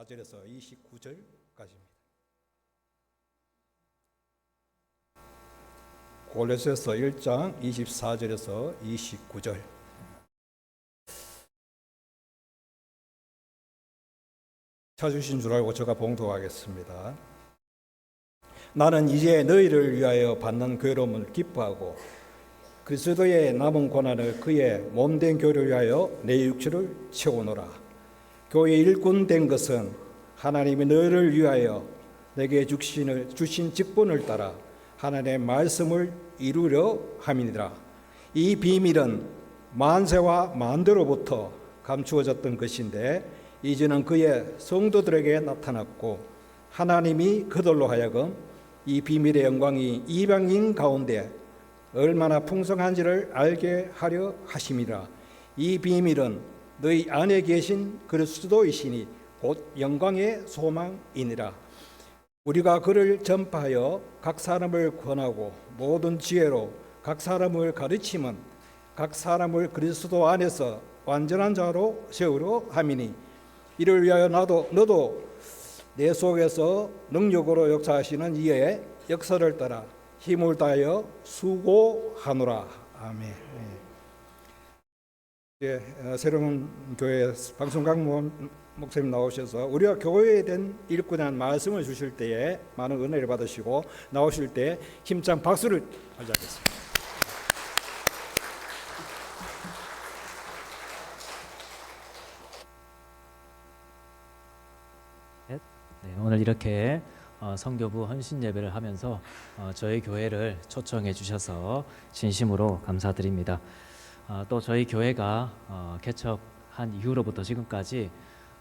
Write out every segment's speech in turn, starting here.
24절에서 29절까지입니다. 골로새서 1장 24절에서 29절. 찾으신 줄 알고 제가 봉독하겠습니다. 나는 이제 너희를 위하여 받는 괴로움을 기뻐하고 그리스도의 남은 고난을 그의 몸된 교를 위하여 내 육체를 채우노라. 교회 일꾼 된 것은 하나님이 너희를 위하여 내게 주신, 주신 직분을 따라 하나님의 말씀을 이루려 함이니라. 이 비밀은 만세와 만대로부터 감추어졌던 것인데 이제는 그의 성도들에게 나타났고 하나님이 그들로 하여금 이 비밀의 영광이 이방인 가운데 얼마나 풍성한지를 알게 하려 하심이라. 이 비밀은 너희 안에 계신 그리스도이시니 곧 영광의 소망이니라. 우리가 그를 전파하여 각 사람을 권하고 모든 지혜로 각 사람을 가르치면 각 사람을 그리스도 안에서 완전한 자로 세우려 함이니 이를 위하여 나도 너도 내 속에서 능력으로 역사하시는 이의 역사를 따라 힘을 다하여 수고하노라. 아멘. 예, 어, 새로운 교회 방송각 목사님 나오셔서 우리가 교회에 대한 일꾼한 말씀을 주실 때에 많은 은혜를 받으시고 나오실 때 힘찬 박수를 가져겠습니다. 네, 오늘 이렇게 어, 성교부 헌신 예배를 하면서 어, 저희 교회를 초청해 주셔서 진심으로 감사드립니다. 어, 또 저희 교회가 어, 개척한 이후로부터 지금까지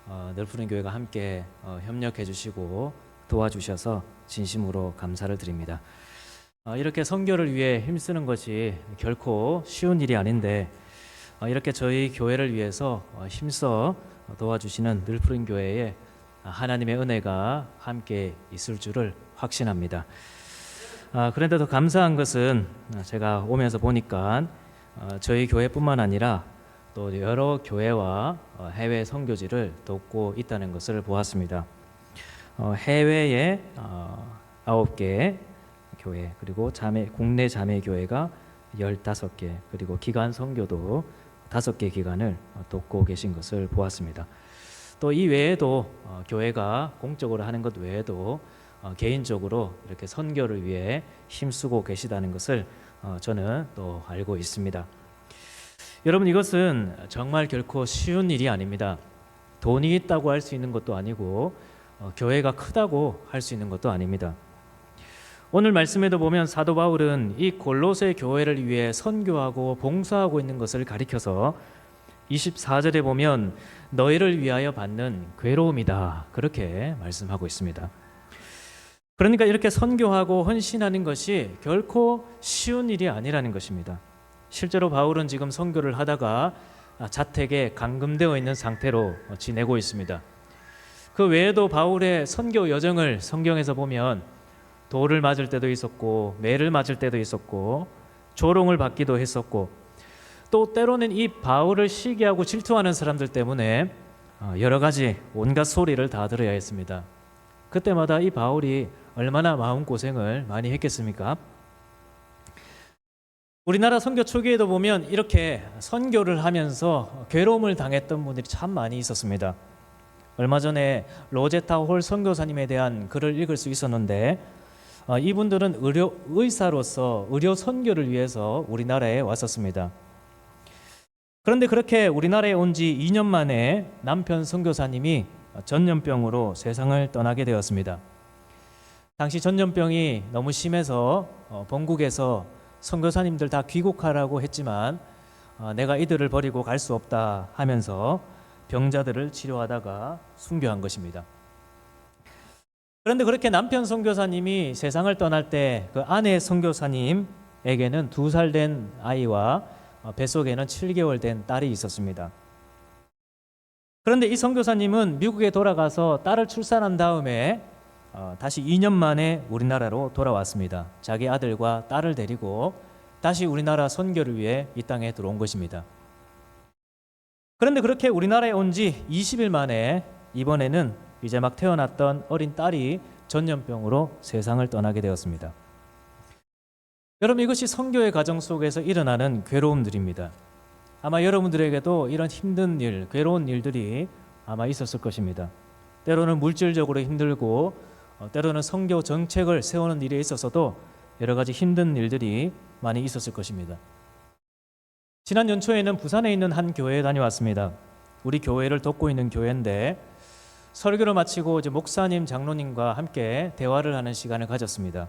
어, 늘푸른 교회가 함께 어, 협력해 주시고 도와주셔서 진심으로 감사를 드립니다. 어, 이렇게 선교를 위해 힘쓰는 것이 결코 쉬운 일이 아닌데 어, 이렇게 저희 교회를 위해서 어, 힘써 도와주시는 늘 푸른 교회에 하나님의 은혜가 함께 있을 줄을 확신합니다. 아, 그런데 더 감사한 것은 제가 오면서 보니까 어, 저희 교회뿐만 아니라 또 여러 교회와 어, 해외 선교지를 돕고 있다는 것을 보았습니다. 어, 해외에 어, 아홉 개 교회 그리고 자매 국내 자매 교회가 15개 그리고 기간 선교도 다섯 개 기간을 어, 돕고 계신 것을 보았습니다. 또 이 외에도 어, 교회가 공적으로 하는 것 외에도 어, 개인적으로 이렇게 선교를 위해 힘쓰고 계시다는 것을 어, 저는 또 알고 있습니다. 여러분 이것은 정말 결코 쉬운 일이 아닙니다. 돈이 있다고 할 수 있는 것도 아니고 어, 교회가 크다고 할 수 있는 것도 아닙니다. 오늘 말씀에도 보면 사도 바울은 이 골로새 교회를 위해 선교하고 봉사하고 있는 것을 가리켜서 24절에 보면 너희를 위하여 받는 괴로움이다. 그렇게 말씀하고 있습니다. 그러니까 이렇게 선교하고 헌신하는 것이 결코 쉬운 일이 아니라는 것입니다. 실제로 바울은 지금 선교를 하다가 자택에 감금되어 있는 상태로 지내고 있습니다. 그 외에도 바울의 선교 여정을 성경에서 보면 돌을 맞을 때도 있었고 매를 맞을 때도 있었고 조롱을 받기도 했었고 또 때로는 이 바울을 시기하고 질투하는 사람들 때문에 어, 여러 가지 온갖 소리를 다 들어야 했습니다. 그때마다 이 바울이 얼마나 마음 고생을 많이 했겠습니까? 우리나라 선교 초기에도 보면 이렇게 선교를 하면서 괴로움을 당했던 분들이 참 많이 있었습니다. 얼마 전에 로제타 홀 선교사님에 대한 글을 읽을 수 있었는데 어, 이분들은 의료 의사로서 의료 선교를 위해서 우리나라에 왔었습니다. 그런데 그렇게 우리나라에 온 지 2년 만에 남편 선교사님이 전염병으로 세상을 떠나게 되었습니다. 당시 전염병이 너무 심해서 어, 본국에서 선교사님들 다 귀국하라고 했지만 어, 내가 이들을 버리고 갈 수 없다 하면서 병자들을 치료하다가 순교한 것입니다. 그런데 그렇게 남편 선교사님이 세상을 떠날 때 그 아내 선교사님에게는 두 살 된 아이와 어, 뱃속에는 7개월 된 딸이 있었습니다. 그런데 이 선교사님은 미국에 돌아가서 딸을 출산한 다음에 어, 다시 2년 만에 우리나라로 돌아왔습니다. 자기 아들과 딸을 데리고 다시 우리나라 선교를 위해 이 땅에 들어온 것입니다. 그런데 그렇게 우리나라에 온 지 20일 만에 이번에는 이제 막 태어났던 어린 딸이 전염병으로 세상을 떠나게 되었습니다. 여러분 이것이 성교의 가정 속에서 일어나는 괴로움들입니다. 아마 여러분들에게도 이런 힘든 일, 괴로운 일들이 아마 있었을 것입니다. 때로는 물질적으로 힘들고 어, 때로는 성교 정책을 세우는 일에 있어서도 여러 가지 힘든 일들이 많이 있었을 것입니다. 지난 연초에는 부산에 있는 한 교회에 다녀왔습니다. 우리 교회를 돕고 있는 교회인데 설교를 마치고 이제 목사님, 장로님과 함께 대화를 하는 시간을 가졌습니다.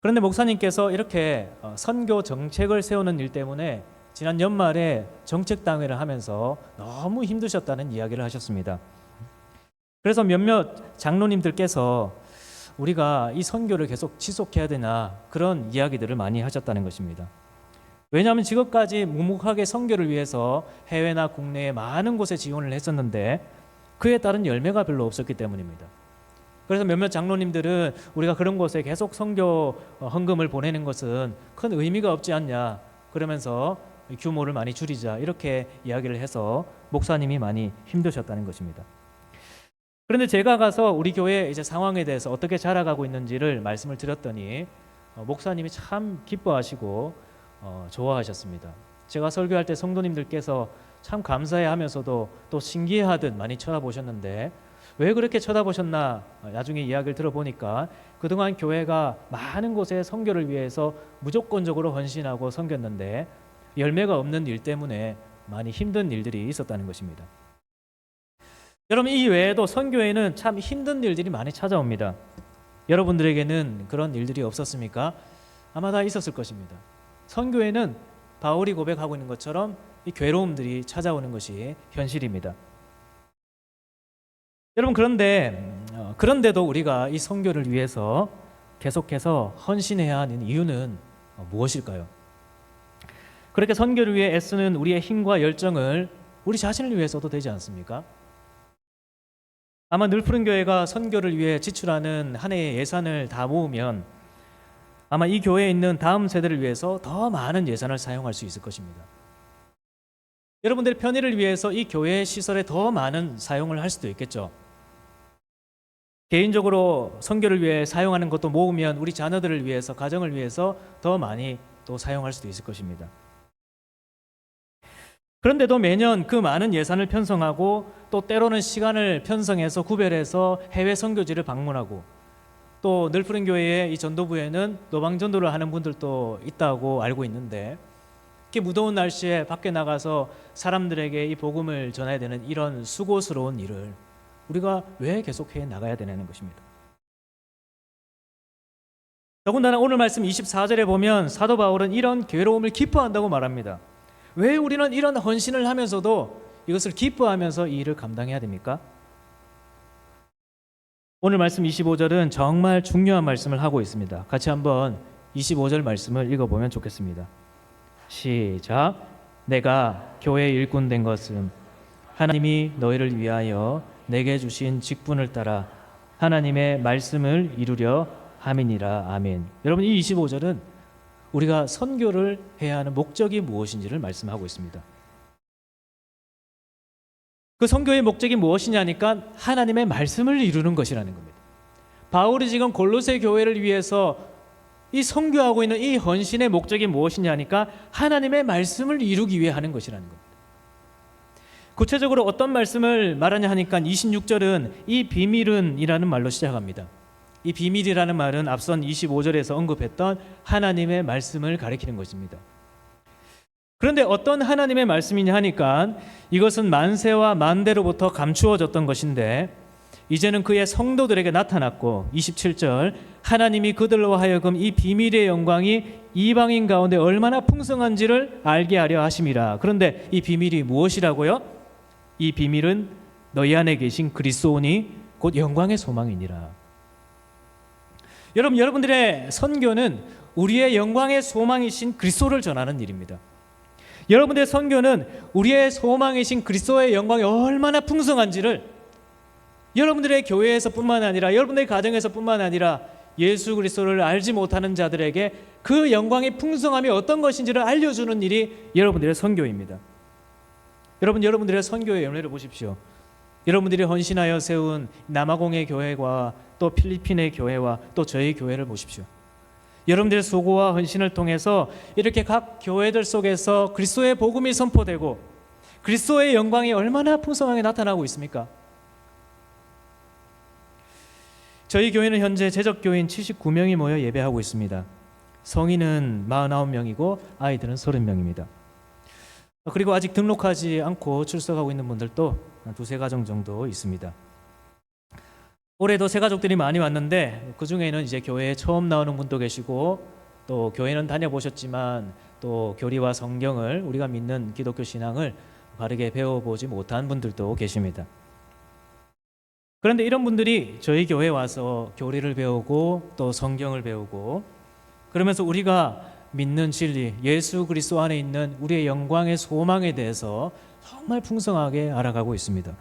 그런데 목사님께서 이렇게 어, 선교 정책을 세우는 일 때문에 지난 연말에 정책 당회를 하면서 너무 힘드셨다는 이야기를 하셨습니다. 그래서 몇몇 장로님들께서 우리가 이 선교를 계속 지속해야 되나 그런 이야기들을 많이 하셨다는 것입니다. 왜냐하면 지금까지 묵묵하게 선교를 위해서 해외나 국내에 많은 곳에 지원을 했었는데 그에 따른 열매가 별로 없었기 때문입니다. 그래서 몇몇 장로님들은 우리가 그런 곳에 계속 선교 어, 헌금을 보내는 것은 큰 의미가 없지 않냐 그러면서 규모를 많이 줄이자 이렇게 이야기를 해서 목사님이 많이 힘드셨다는 것입니다. 그런데 제가 가서 우리 교회 이제 상황에 대해서 어떻게 자라가고 있는지를 말씀을 드렸더니 어, 목사님이 참 기뻐하시고 어, 좋아하셨습니다. 제가 설교할 때 성도님들께서 참 감사해하면서도 또 신기해하듯 많이 쳐다보셨는데 왜 그렇게 쳐다보셨나 어, 나중에 이야기를 들어보니까 그동안 교회가 많은 곳에 선교를 위해서 무조건적으로 헌신하고 섬겼는데 열매가 없는 일 때문에 많이 힘든 일들이 있었다는 것입니다. 여러분 이 외에도 선교에는 참 힘든 일들이 많이 찾아옵니다. 여러분들에게는 그런 일들이 없었습니까? 아마 다 있었을 것입니다. 선교에는 바울이 고백하고 있는 것처럼 이 괴로움들이 찾아오는 것이 현실입니다. 여러분 그런데 어, 그런데도 우리가 이 선교를 위해서 계속해서 헌신해야 하는 이유는 어, 무엇일까요? 그렇게 선교를 위해 애쓰는 우리의 힘과 열정을 우리 자신을 위해서도 되지 않습니까? 아마 늘푸른 교회가 선교를 위해 지출하는 한 해의 예산을 다 모으면 아마 이 교회에 있는 다음 세대를 위해서 더 많은 예산을 사용할 수 있을 것입니다. 여러분들의 편의를 위해서 이 교회 시설에 더 많은 사용을 할 수도 있겠죠. 개인적으로 선교를 위해 사용하는 것도 모으면 우리 자녀들을 위해서 가정을 위해서 더 많이 또 사용할 수도 있을 것입니다. 그런데도 매년 그 많은 예산을 편성하고 또 때로는 시간을 편성해서 구별해서 해외 선교지를 방문하고 또 늘푸른 교회의 이 전도부에는 노방 전도를 하는 분들도 있다고 알고 있는데 이렇게 무더운 날씨에 밖에 나가서 사람들에게 이 복음을 전해야 되는 이런 수고스러운 일을 우리가 왜 계속해 나가야 되냐는 것입니다. 더군다나 오늘 말씀 24절에 보면 사도 바울은 이런 괴로움을 기뻐한다고 말합니다. 왜 우리는 이런 헌신을 하면서도 이것을 기뻐하면서 이 일을 감당해야 됩니까? 오늘 말씀 25절은 정말 중요한 말씀을 하고 있습니다. 같이 한번 25절 말씀을 읽어보면 좋겠습니다. 시작. 내가 교회 일꾼 된 것은 하나님이 너희를 위하여 내게 주신 직분을 따라 하나님의 말씀을 이루려 함이니라. 아멘. 여러분 이 25절은 우리가 선교를 해야 하는 목적이 무엇인지를 말씀하고 있습니다. 그 선교의 목적이 무엇이냐니까 하나님의 말씀을 이루는 것이라는 겁니다. 바울이 지금 골로새 교회를 위해서 이 선교하고 있는 이 헌신의 목적이 무엇이냐니까 하나님의 말씀을 이루기 위해 하는 것이라는 겁니다. 구체적으로 어떤 말씀을 말하냐 하니까 26절은 이 비밀은이라는 말로 시작합니다. 이 비밀이라는 말은 앞선 25절에서 언급했던 하나님의 말씀을 가리키는 것입니다. 그런데 어떤 하나님의 말씀이냐 하니까 이것은 만세와 만대로부터 감추어졌던 것인데 이제는 그의 성도들에게 나타났고 27절 하나님이 그들로 하여금 이 비밀의 영광이 이방인 가운데 얼마나 풍성한지를 알게 하려 하심이라. 그런데 이 비밀이 무엇이라고요? 이 비밀은 너희 안에 계신 그리스도니 곧 영광의 소망이니라. 여러분 여러분들의 선교는 우리의 영광의 소망이신 그리스도를 전하는 일입니다. 여러분들의 선교는 우리의 소망이신 그리스도의 영광이 얼마나 풍성한지를 여러분들의 교회에서뿐만 아니라 여러분들의 가정에서뿐만 아니라 예수 그리스도를 알지 못하는 자들에게 그 영광의 풍성함이 어떤 것인지를 알려주는 일이 여러분들의 선교입니다. 여러분 여러분들의 선교의 연례를 보십시오. 여러분들이 헌신하여 세운 남아공의 교회와 또 필리핀의 교회와 또 저희 교회를 보십시오. 여러분들의 수고와 헌신을 통해서 이렇게 각 교회들 속에서 그리스도의 복음이 선포되고 그리스도의 영광이 얼마나 풍성하게 나타나고 있습니까? 저희 교회는 현재 재적 교인 79명이 모여 예배하고 있습니다. 성인은 49명이고 아이들은 30명입니다. 그리고 아직 등록하지 않고 출석하고 있는 분들도 두세 가정 정도 있습니다. 올해도 새 가족들이 많이 왔는데 그 중에는 이제 교회에 처음 나오는 분도 계시고 또 교회는 다녀보셨지만 또 교리와 성경을 우리가 믿는 기독교 신앙을 바르게 배워보지 못한 분들도 계십니다. 그런데 이런 분들이 저희 교회에 와서 교리를 배우고 또 성경을 배우고 그러면서 우리가 믿는 진리, 예수 그리스도 안에 있는 우리의 영광의 소망에 대해서 정말 풍성하게 알아가고 있습니다.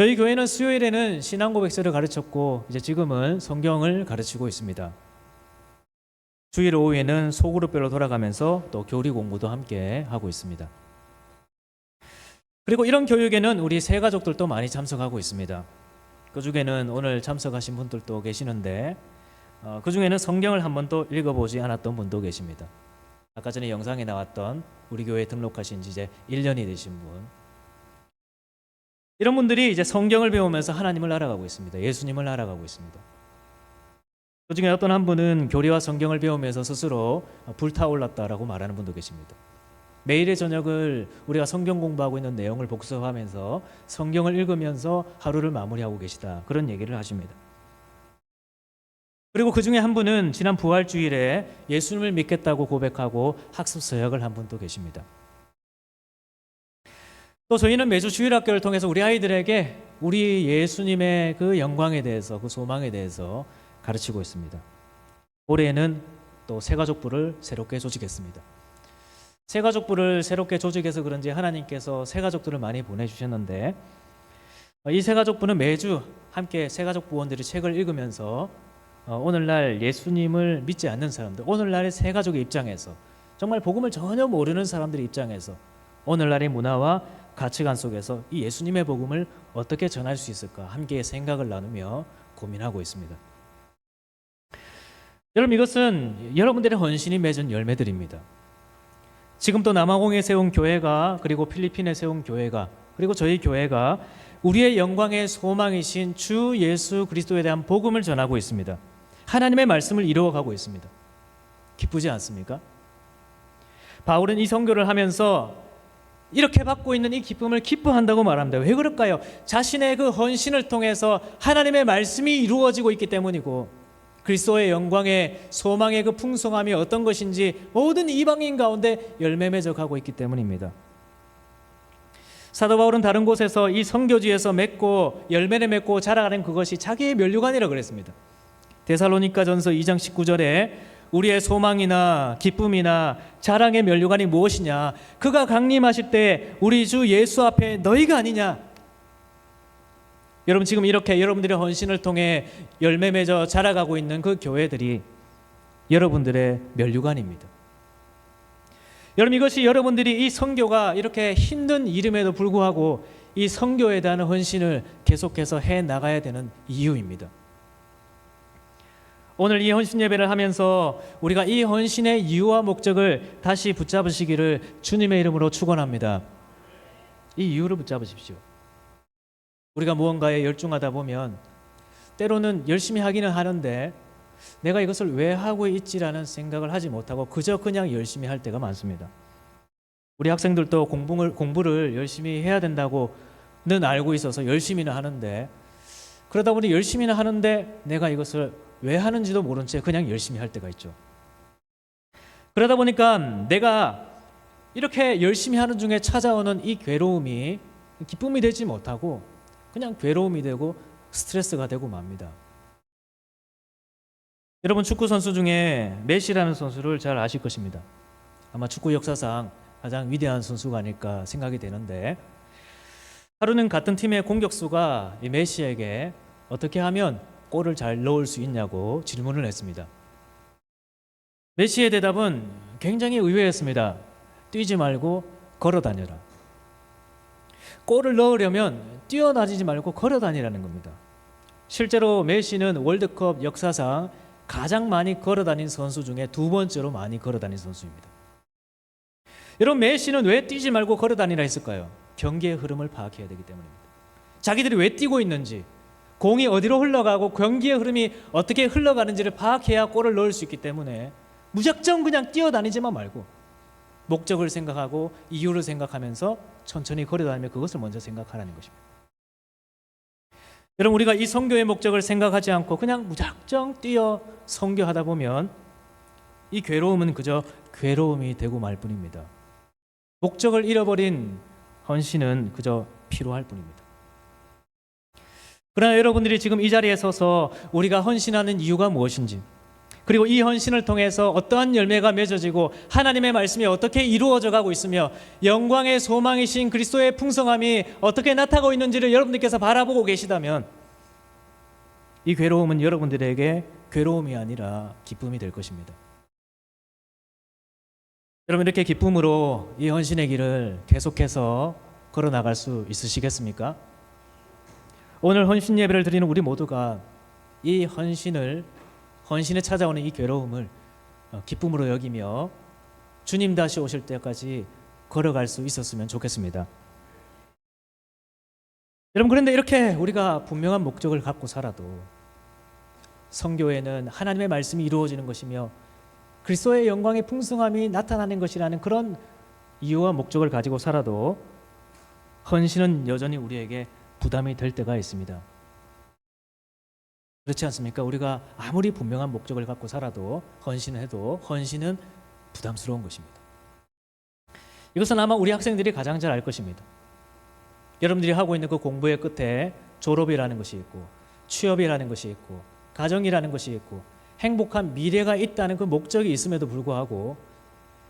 저희 교회는 수요일에는 신앙 고백서를 가르쳤고 이제 지금은 성경을 가르치고 있습니다. 주일 오후에는 소그룹별로 돌아가면서 또 교리 공부도 함께 하고 있습니다. 그리고 이런 교육에는 우리 새 가족들도 많이 참석하고 있습니다. 그 중에는 오늘 참석하신 분들도 계시는데 어, 그 중에는 성경을 한 번도 읽어보지 않았던 분도 계십니다. 아까 전에 영상에 나왔던 우리 교회 등록하신 지 이제 1년이 되신 분. 이런 분들이 이제 성경을 배우면서 하나님을 알아가고 있습니다. 예수님을 알아가고 있습니다. 그 중에 어떤 한 분은 교리와 성경을 배우면서 스스로 불타올랐다라고 말하는 분도 계십니다. 매일의 저녁을 우리가 성경 공부하고 있는 내용을 복습하면서 성경을 읽으면서 하루를 마무리하고 계시다. 그런 얘기를 하십니다. 그리고 그 중에 한 분은 지난 부활주일에 예수님을 믿겠다고 고백하고 학습 서약을 한 분도 계십니다. 또 저희는 매주 주일 학교를 통해서 우리 아이들에게 우리 예수님의 그 영광에 대해서 그 소망에 대해서 가르치고 있습니다. 올해는 또 새가족부를 새롭게 조직했습니다. 새가족부를 새롭게 조직해서 그런지 하나님께서 새가족들을 많이 보내주셨는데 이 새가족부는 매주 함께 새가족 부원들이 책을 읽으면서 어, 오늘날 예수님을 믿지 않는 사람들, 오늘날의 새가족의 입장에서 정말 복음을 전혀 모르는 사람들의 입장에서 오늘날의 문화와 가치관 속에서 이 예수님의 복음을 어떻게 전할 수 있을까 함께 생각을 나누며 고민하고 있습니다. 여러분 이것은 여러분들의 헌신이 맺은 열매들입니다. 지금 또 남아공에 세운 교회가 그리고 필리핀에 세운 교회가 그리고 저희 교회가 우리의 영광의 소망이신 주 예수 그리스도에 대한 복음을 전하고 있습니다. 하나님의 말씀을 이루어가고 있습니다. 기쁘지 않습니까? 바울은 이 선교를 하면서 이렇게 받고 있는 이 기쁨을 기뻐한다고 말합니다. 왜 그럴까요? 자신의 그 헌신을 통해서 하나님의 말씀이 이루어지고 있기 때문이고 그리스도의 영광의 소망의 그 풍성함이 어떤 것인지 모든 이방인 가운데 열매 맺어 가고 있기 때문입니다. 사도 바울은 다른 곳에서 이 선교지에서 맺고 열매를 맺고 자라가는 그것이 자기의 면류관이라 그랬습니다. 데살로니가전서 2장 19절에 우리의 소망이나 기쁨이나 자랑의 면류관이 무엇이냐? 그가 강림하실 때 우리 주 예수 앞에 너희가 아니냐? 여러분 지금 이렇게 여러분들의 헌신을 통해 열매 맺어 자라가고 있는 그 교회들이 여러분들의 면류관입니다. 여러분 이것이 여러분들이 이 선교가 이렇게 힘든 일임에도 불구하고 이 선교에 대한 헌신을 계속해서 해 나가야 되는 이유입니다. 오늘 이 헌신 예배를 하면서 우리가 이 헌신의 이유와 목적을 다시 붙잡으시기를 주님의 이름으로 축원합니다. 이 이유를 붙잡으십시오. 우리가 무언가에 열중하다 보면 때로는 열심히 하기는 하는데 내가 이것을 왜 하고 있지라는 생각을 하지 못하고 그저 그냥 열심히 할 때가 많습니다. 우리 학생들도 공부를, 공부를 열심히 해야 된다고는 알고 있어서 열심히는 하는데 그러다 보니 열심히는 하는데 내가 이것을 왜 하는지도 모른 채 그냥 열심히 할 때가 있죠. 그러다 보니까 내가 이렇게 열심히 하는 중에 찾아오는 이 괴로움이 기쁨이 되지 못하고 그냥 괴로움이 되고 스트레스가 되고 맙니다. 여러분 축구 선수 중에 메시라는 선수를 잘 아실 것입니다. 아마 축구 역사상 가장 위대한 선수가 아닐까 생각이 되는데 하루는 같은 팀의 공격수가 이 메시에게 어떻게 하면 골을 잘 넣을 수 있냐고 질문을 했습니다. 메시의 대답은 굉장히 의외였습니다. 뛰지 말고 걸어 다녀라. 골을 넣으려면 뛰어다니지 말고 걸어 다니라는 겁니다. 실제로 메시는 월드컵 역사상 가장 많이 걸어 다닌 선수 중에 두 번째로 많이 걸어 다닌 선수입니다. 여러분 메시는 왜 뛰지 말고 걸어 다니라 했을까요? 경기의 흐름을 파악해야 되기 때문입니다. 자기들이 왜 뛰고 있는지, 공이 어디로 흘러가고 경기의 흐름이 어떻게 흘러가는지를 파악해야 골을 넣을 수 있기 때문에 무작정 그냥 뛰어다니지만 말고 목적을 생각하고 이유를 생각하면서 천천히 걸어다니며 그것을 먼저 생각하라는 것입니다. 여러분 우리가 이 성교의 목적을 생각하지 않고 그냥 무작정 뛰어 성교하다 보면 이 괴로움은 그저 괴로움이 되고 말 뿐입니다. 목적을 잃어버린 헌신은 그저 피로할 뿐입니다. 그러나 여러분들이 지금 이 자리에 서서 우리가 헌신하는 이유가 무엇인지 그리고 이 헌신을 통해서 어떠한 열매가 맺어지고 하나님의 말씀이 어떻게 이루어져 가고 있으며 영광의 소망이신 그리스도의 풍성함이 어떻게 나타나고 있는지를 여러분들께서 바라보고 계시다면 이 괴로움은 여러분들에게 괴로움이 아니라 기쁨이 될 것입니다. 여러분 이렇게 기쁨으로 이 헌신의 길을 계속해서 걸어 나갈 수 있으시겠습니까? 오늘 헌신 예배를 드리는 우리 모두가 이 헌신을 헌신에 찾아오는 이 괴로움을 어, 기쁨으로 여기며 주님 다시 오실 때까지 걸어갈 수 있었으면 좋겠습니다. 여러분 그런데 이렇게 우리가 분명한 목적을 갖고 살아도 성교에는 하나님의 말씀이 이루어지는 것이며 그리스도의 영광의 풍성함이 나타나는 것이라는 그런 이유와 목적을 가지고 살아도 헌신은 여전히 우리에게 부담이 될 때가 있습니다. 그렇지 않습니까? 우리가 아무리 분명한 목적을 갖고 살아도 헌신을 해도 헌신은 부담스러운 것입니다. 이것은 아마 우리 학생들이 가장 잘 알 것입니다. 여러분들이 하고 있는 그 공부의 끝에 졸업이라는 것이 있고 취업이라는 것이 있고 가정이라는 것이 있고 행복한 미래가 있다는 그 목적이 있음에도 불구하고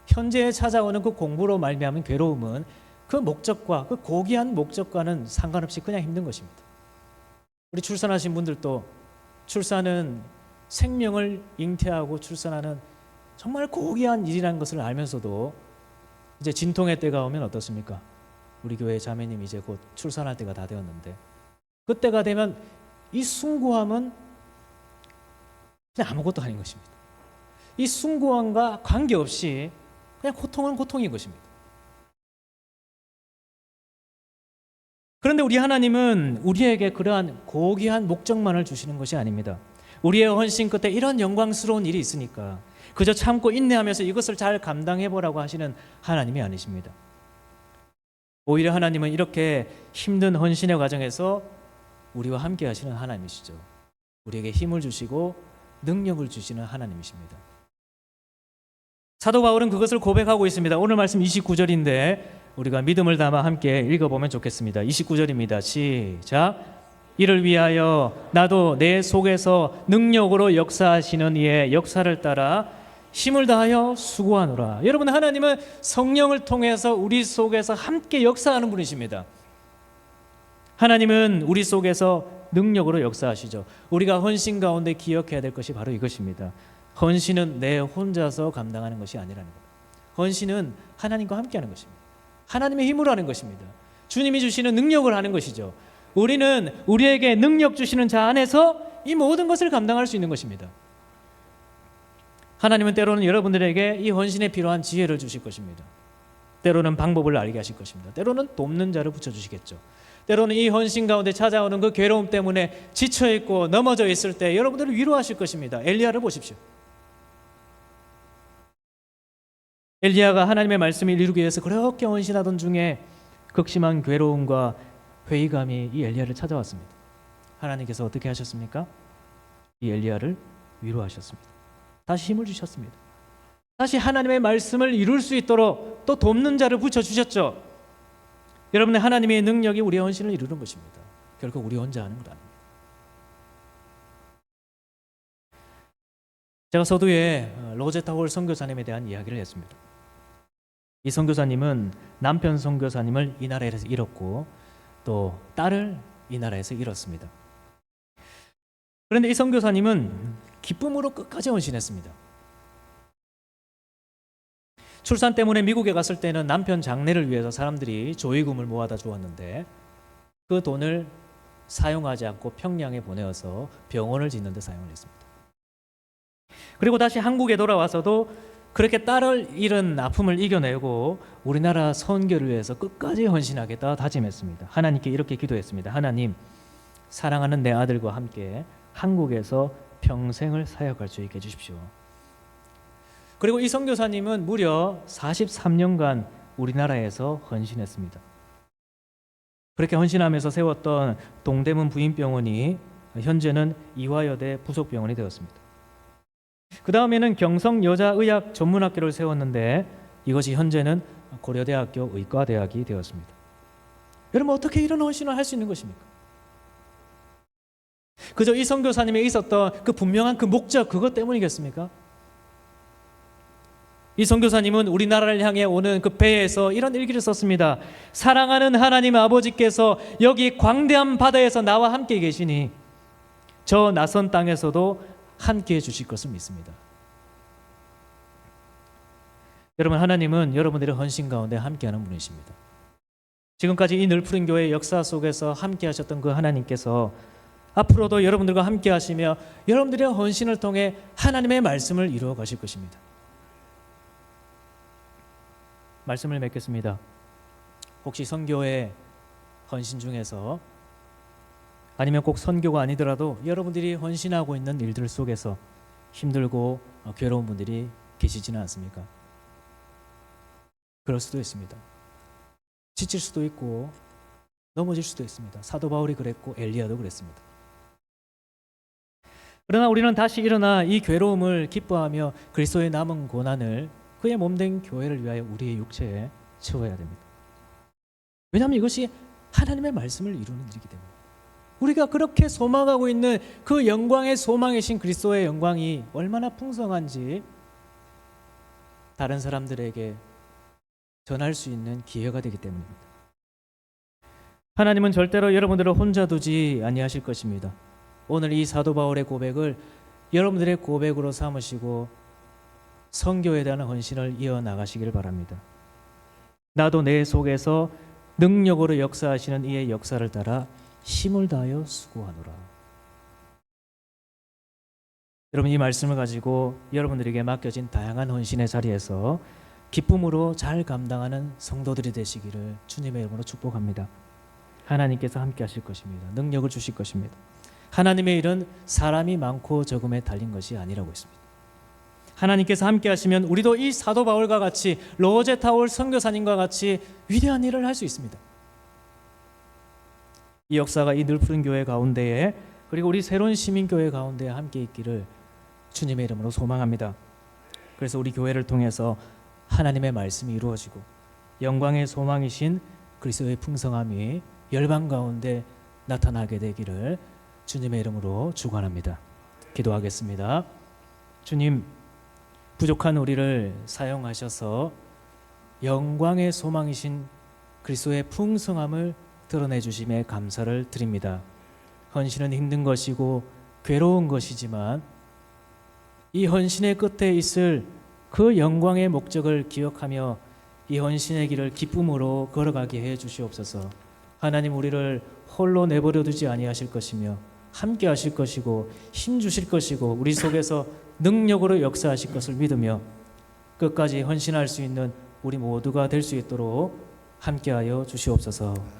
현재에 찾아오는 그 공부로 말미암은 괴로움은 그 목적과 그 고귀한 목적과는 상관없이 그냥 힘든 것입니다. 우리 출산하신 분들도 출산은 생명을 잉태하고 출산하는 정말 고귀한 일이라는 것을 알면서도 이제 진통의 때가 오면 어떻습니까? 우리 교회 자매님 이제 곧 출산할 때가 다 되었는데 그때가 되면 이 숭고함은 그냥 아무것도 아닌 것입니다. 이 숭고함과 관계없이 그냥 고통은 고통인 것입니다. 그런데 우리 하나님은 우리에게 그러한 고귀한 목적만을 주시는 것이 아닙니다. 우리의 헌신 끝에 이런 영광스러운 일이 있으니까 그저 참고 인내하면서 이것을 잘 감당해 보라고 하시는 하나님이 아니십니다. 오히려 하나님은 이렇게 힘든 헌신의 과정에서 우리와 함께 하시는 하나님이시죠. 우리에게 힘을 주시고 능력을 주시는 하나님이십니다. 사도 바울은 그것을 고백하고 있습니다. 오늘 말씀 29절인데 우리가 믿음을 담아 함께 읽어보면 좋겠습니다. 29절입니다. 시작. 이를 위하여 나도 내 속에서 능력으로 역사하시는 이의 역사를 따라 힘을 다하여 수고하노라. 여러분 하나님은 성령을 통해서 우리 속에서 함께 역사하는 분이십니다. 하나님은 우리 속에서 능력으로 역사하시죠. 우리가 헌신 가운데 기억해야 될 것이 바로 이것입니다. 헌신은 내 혼자서 감당하는 것이 아니라는 것. 헌신은 하나님과 함께하는 것입니다. 하나님의 힘으로 하는 것입니다. 주님이 주시는 능력을 하는 것이죠. 우리는 우리에게 능력 주시는 자 안에서 이 모든 것을 감당할 수 있는 것입니다. 하나님은 때로는 여러분들에게 이 헌신에 필요한 지혜를 주실 것입니다. 때로는 방법을 알게 하실 것입니다. 때로는 돕는 자를 붙여 주시겠죠. 때로는 이 헌신 가운데 찾아오는 그 괴로움 때문에 지쳐 있고 넘어져 있을 때 여러분들을 위로하실 것입니다. 엘리야를 보십시오. 엘리야가 하나님의 말씀을 이루기 위해서 그렇게 헌신하던 중에 극심한 괴로움과 회의감이 이 엘리야를 찾아왔습니다. 하나님께서 어떻게 하셨습니까? 이 엘리야를 위로하셨습니다. 다시 힘을 주셨습니다. 다시 하나님의 말씀을 이룰 수 있도록 또 돕는 자를 붙여 주셨죠. 여러분의 하나님의 능력이 우리의 헌신을 이루는 것입니다. 결국 우리 혼자 하는 것 아닙니다. 제가 서두에 어, 로제타 홀 선교사님에 대한 이야기를 했습니다. 이 선교사님은 남편 선교사님을 이 나라에서 잃었고 또 딸을 이 나라에서 잃었습니다. 그런데 이 선교사님은 기쁨으로 끝까지 헌신했습니다. 출산 때문에 미국에 갔을 때는 남편 장례를 위해서 사람들이 조의금을 모아다 주었는데 그 돈을 사용하지 않고 평양에 보내어서 병원을 짓는 데 사용을 했습니다. 그리고 다시 한국에 돌아와서도 그렇게 딸을 잃은 아픔을 이겨내고 우리나라 선교를 위해서 끝까지 헌신하겠다 다짐했습니다. 하나님께 이렇게 기도했습니다. 하나님, 사랑하는 내 아들과 함께 한국에서 평생을 사역할 수 있게 해주십시오. 그리고 이 선교사님은 무려 43년간 우리나라에서 헌신했습니다. 그렇게 헌신하면서 세웠던 동대문 부인병원이 현재는 이화여대 부속병원이 되었습니다. 그 다음에는 경성 여자의학 전문학교를 세웠는데 이것이 현재는 고려대학교 의과대학이 되었습니다. 여러분 어떻게 이런 헌신을 할 수 있는 것입니까? 그저 이 선교사님에 있었던 그 분명한 그 목적 그것 때문이겠습니까? 이 선교사님은 우리나라를 향해 오는 그 배에서 이런 일기를 썼습니다. 사랑하는 하나님 아버지께서 여기 광대한 바다에서 나와 함께 계시니 저 낯선 땅에서도 함께 해 주실 것을 믿습니다. 여러분 하나님은 여러분들의 헌신 가운데 함께하는 분이십니다. 지금까지 이 늘푸른 교회 역사 속에서 함께 하셨던 그 하나님께서 앞으로도 여러분들과 함께 하시며 여러분들의 헌신을 통해 하나님의 말씀을 이루어 가실 것입니다. 말씀을 맺겠습니다. 혹시 선교의 헌신 중에서 아니면 꼭 선교가 아니더라도 여러분들이 헌신하고 있는 일들 속에서 힘들고 어, 괴로운 분들이 계시지는 않습니까? 그럴 수도 있습니다. 지칠 수도 있고 넘어질 수도 있습니다. 사도 바울이 그랬고 엘리야도 그랬습니다. 그러나 우리는 다시 일어나 이 괴로움을 기뻐하며 그리스도의 남은 고난을 그의 몸된 교회를 위하여 우리의 육체에 채워야 됩니다. 왜냐하면 이것이 하나님의 말씀을 이루는 일이기 때문에 우리가 그렇게 소망하고 있는 그 영광의 소망이신 그리스도의 영광이 얼마나 풍성한지 다른 사람들에게 전할 수 있는 기회가 되기 때문입니다. 하나님은 절대로 여러분들을 혼자 두지 아니하실 것입니다. 오늘 이 사도 바울의 고백을 여러분들의 고백으로 삼으시고 성교에 대한 헌신을 이어 나가시길 바랍니다. 나도 내 속에서 능력으로 역사하시는 이의 역사를 따라 힘을 다하여 수고하노라. 여러분 이 말씀을 가지고 여러분들에게 맡겨진 다양한 헌신의 자리에서 기쁨으로 잘 감당하는 성도들이 되시기를 주님의 이름으로 축복합니다. 하나님께서 함께 하실 것입니다. 능력을 주실 것입니다. 하나님의 일은 사람이 많고 적음에 달린 것이 아니라고 했습니다. 하나님께서 함께 하시면 우리도 이 사도 바울과 같이 로제 타올 선교사님과 같이 위대한 일을 할 수 있습니다. 이 역사가 이 늘 푸른 교회 가운데에 그리고 우리 새로운 시민 교회 가운데에 함께 있기를 주님의 이름으로 소망합니다. 그래서 우리 교회를 통해서 하나님의 말씀이 이루어지고 영광의 소망이신 그리스도의 풍성함이 열방 가운데 나타나게 되기를 주님의 이름으로 축원합니다. 기도하겠습니다. 주님 부족한 우리를 사용하셔서 영광의 소망이신 그리스도의 풍성함을 드러내 주심에 감사를 드립니다. 헌신은 힘든 것이고 괴로운 것이지만 이 헌신의 끝에 있을 그 영광의 목적을 기억하며 이 헌신의 길을 기쁨으로 걸어가게 해 주시옵소서. 하나님 우리를 홀로 내버려 두지 아니하실 것이며 함께 하실 것이고 힘 주실 것이고 우리 속에서 능력으로 역사하실 것을 믿으며 끝까지 헌신할 수 있는 우리 모두가 될 수 있도록 함께하여 주시옵소서.